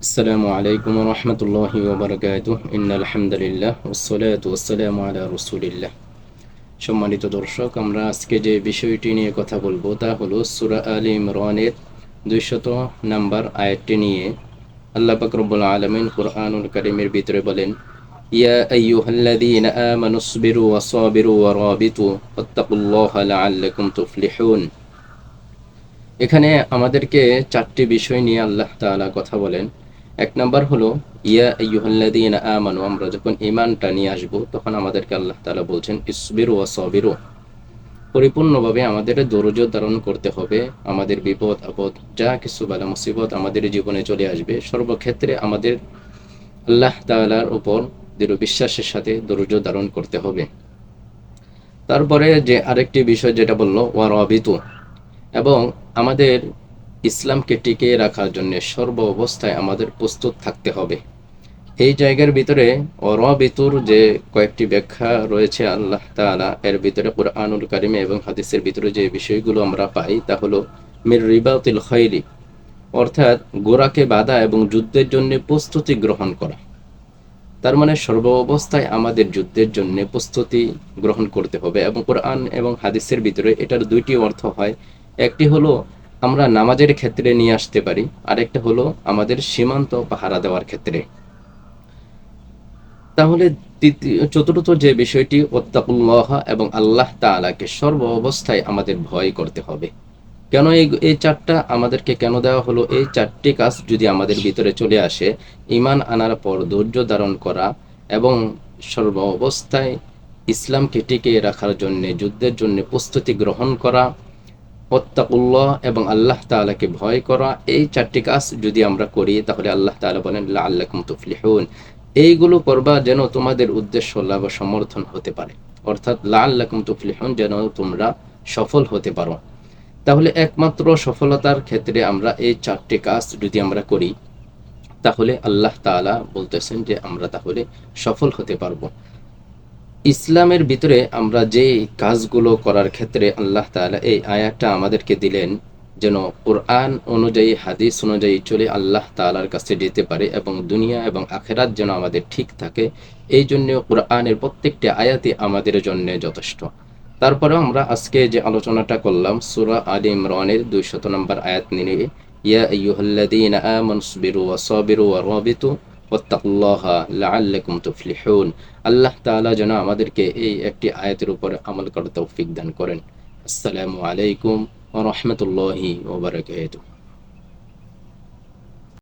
السلام عليكم ورحمة الله وبركاته إن الحمد لله والصلاة والسلام على رسول الله সম্মানিত দর্শক আমরা আজকে যে বিষয়টি নিয়ে কথা বলবো তা হলো সুরা আলী ইমরানের দুইশত নাম্বার আয়াতটি নিয়ে আল্লাহ পাকরবুল আলমিন কুরআনুল করিমের ভিতরে বলেন ইয়া আইয়ুহাল্লাযীনা আমানু ইসবিরু ওয়া সাবিরু ওয়া রাবিতু ওয়াত্তাকুল্লাহা লাআল্লাকুম তুফলিহুন এখানে আমাদেরকে চারটি বিষয় নিয়ে আল্লাহ তাআলা কথা বলেন এক নাম্বার হলো, ইয়া আমানু, আমরা যখন ঈমানটা নিয়ে আসব, তখন আমাদেরকে আল্লাহ তাআলা বলছেন, ইসবিরু ওয়া সাবিরু। পরিপূর্ণভাবে আমাদের ধৈর্য ধারণ করতে হবে, আমাদের বিপদ, আপদ, যা কিছু বালা মুসিবত আমাদের জীবনে চলে আসবে, সর্বক্ষেত্রে আমাদের আল্লাহ তাআলার উপর দৃঢ় বিশ্বাসের সাথে ধৈর্য ধারণ করতে হবে। তারপরে যে আরেকটি বিষয় যেটা বলল ওয়ারাবিতু এবং আমাদের ইসলামকে টিকিয়ে রাখার জন্য সর্ব অবস্থায় আমাদের প্রস্তুত থাকতে হবে। এই জায়গার ভিতরে অরবিতুর যে কয়েকটি ব্যাখ্যা রয়েছে আল্লাহ তালা এর ভিতরে কোরআনুল কারিমে এবং হাদিসের ভিতরে যে বিষয়গুলো আমরা পাই তা হলো মির রিবাউতিল খৈরি অর্থাৎ গোড়াকে বাধা এবং যুদ্ধের জন্য প্রস্তুতি গ্রহণ করা। তার মানে সর্ব অবস্থায় আমাদের যুদ্ধের জন্য প্রস্তুতি গ্রহণ করতে হবে এবং কোরআন এবং হাদিসের ভিতরে এটার দুইটি অর্থ হয়। একটি হলো আমরা নামাজের ক্ষেত্রে নিয়ে আসতে পারি। আরেকটা হলো আমাদের সীমান্ত পাহারা দেওয়ার ক্ষেত্রে। তাহলে দ্বিতীয় চতুর্থ যে বিষয়টি, ওত্তাকুল্লাহ এবং আল্লাহ তালাকে সর্ব অবস্থায় আমাদের ভয় করতে হবে। কেন এই এই চারটা আমাদেরকে কেন দেওয়া হলো? এই চারটি কাজ যদি আমাদের ভিতরে চলে আসে ইমান আনার পর ধৈর্য ধারণ করা এবং সর্ব অবস্থায় ইসলামকে টিকিয়ে রাখার জন্য, যুদ্ধের জন্য প্রস্তুতি গ্রহণ করা ওত্তাকুল্লাহ এবং আল্লাহ তালাকে ভয় করা। এই চারটি কাজ যদি আমরা করি, তাহলে আল্লাহ তালা বলেন আল্লাহ তুফলিহুন। এইগুলো করবা যেন তোমাদের উদ্দেশ্য লাভ সমর্থন হতে পারে। অর্থাৎ লা আল্লাহ তুফলিহুন যেন তোমরা সফল হতে পারো। তাহলে একমাত্র সফলতার ক্ষেত্রে আমরা এই চারটি কাজ যদি আমরা করি, তাহলে আল্লাহ তালা বলতেছেন যে আমরা তাহলে সফল হতে পারব। ইসলামের ভিতরে আমরা যে কাজগুলো করার ক্ষেত্রে আল্লাহ তালা এই আয়াতটা আমাদেরকে দিলেন, যেন কোরআন অনুযায়ী, হাদিস অনুযায়ী চলে আল্লাহ তালার কাছে যেতে পারে এবং দুনিয়া এবং আখেরাত যেন আমাদের ঠিক থাকে, এই জন্য কোরআনের প্রত্যেকটি আয়াতই আমাদের জন্য যথেষ্ট। তারপরেও আমরা আজকে যে আলোচনাটা করলাম, সুরা আলী ইমরানের দুইশত নম্বর আয়াত নিয়ে, ইয়া আইয়ুহাল্লাযীনা আমানু সবিরু ওয়া ওয়া রাবিতু তুফলিহুন। আল্লাহ তালা যেন আমাদেরকে এই একটি আয়াতের উপরে আমল করার তৌফিক দান করেন। আসসালামু আলাইকুম ও রহমতুল্লাহি ওয়া বারাকাতুহু।